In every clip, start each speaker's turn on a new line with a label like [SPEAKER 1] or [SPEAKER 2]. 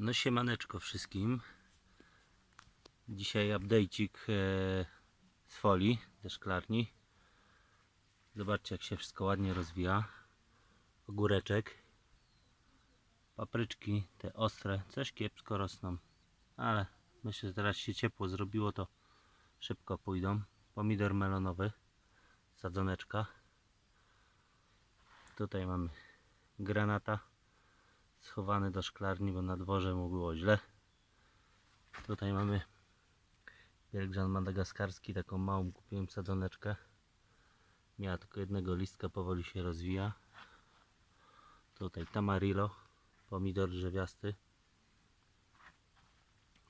[SPEAKER 1] No siemaneczko wszystkim. Dzisiaj update'cik e, z folii, ze szklarni. Zobaczcie jak się wszystko ładnie rozwija. Ogóreczek. Papryczki, te ostre, coś kiepsko rosną. Ale myślę, że teraz się ciepło zrobiło, to szybko pójdą. Pomidor melonowy, sadzoneczka. Tutaj mamy granata schowany do szklarni, bo na dworze mu było źle. Tutaj mamy pielgrzan madagaskarski, taką małą kupiłem sadzoneczkę. Miała tylko jednego listka, powoli się rozwija. Tutaj tamarillo, pomidor drzewiasty.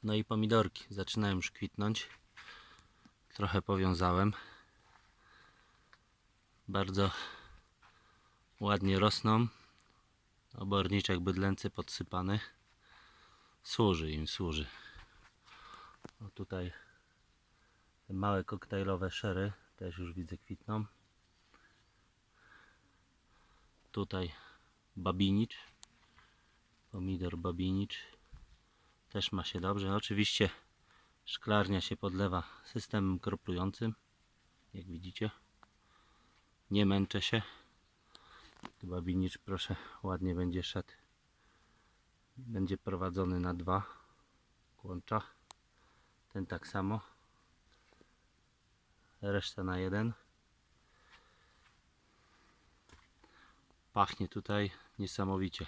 [SPEAKER 1] No i pomidorki zaczynają już kwitnąć. Trochę powiązałem. Bardzo ładnie rosną. Oborniczek bydlęcy podsypany. Służy im, służy. Tutaj te małe koktajlowe szery też już widzę kwitną. Tutaj babinicz. Pomidor babinicz. Też ma się dobrze. Oczywiście szklarnia się podlewa systemem kroplującym. Jak widzicie. Nie męczę się. Chyba binicz proszę ładnie będzie szedł. Będzie prowadzony na dwa kłącza. Ten tak samo. Reszta na jeden. Pachnie tutaj niesamowicie.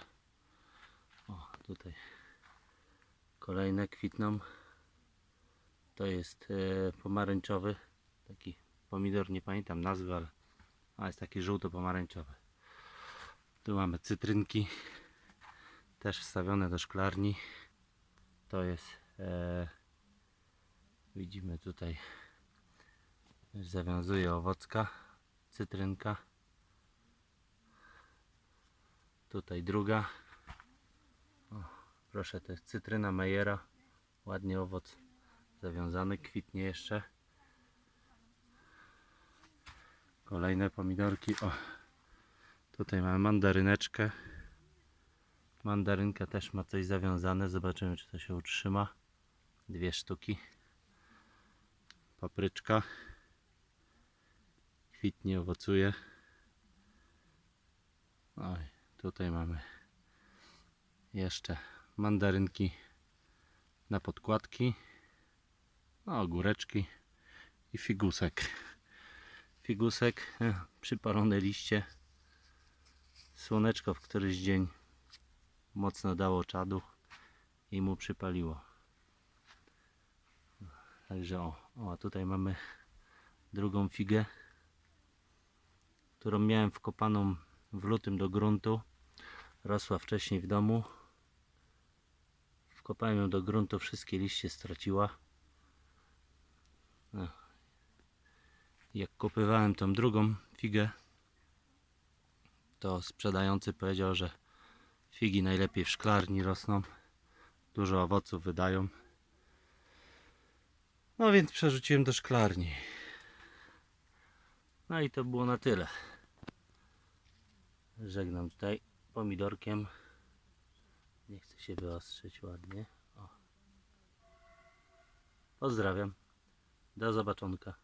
[SPEAKER 1] O, tutaj kolejne kwitną. To jest e, pomarańczowy. Taki pomidor, nie pamiętam nazwy, ale a jest taki żółto-pomarańczowy. Tu mamy cytrynki, też wstawione do szklarni. To jest, e, widzimy tutaj, już zawiązuje owocka, cytrynka. Tutaj druga. O, proszę, to jest cytryna Mejera. Ładnie owoc zawiązany, kwitnie jeszcze. Kolejne pomidorki. O, Tutaj mamy mandaryneczkę. Mandarynka też ma coś zawiązane. Zobaczymy, czy to się utrzyma. Dwie sztuki. Papryczka. Kwitnie, owocuje. Oj, tutaj mamy jeszcze mandarynki na podkładki. No, ogóreczki i figusek. Figusek, e, przypalone liście słoneczko w któryś dzień mocno dało czadu i mu przypaliło. Także o, o tutaj mamy drugą figę, którą miałem wkopaną w lutym do gruntu. Rosła wcześniej w domu. Wkopałem ją do gruntu, wszystkie liście straciła. No. Jak kopywałem tą drugą figę, to sprzedający powiedział, że figi najlepiej w szklarni rosną, dużo owoców wydają. No więc przerzuciłem do szklarni. No i to było na tyle. Żegnam tutaj pomidorkiem. Nie chcę się wyostrzyć ładnie. O. Pozdrawiam. Do zobaczonka.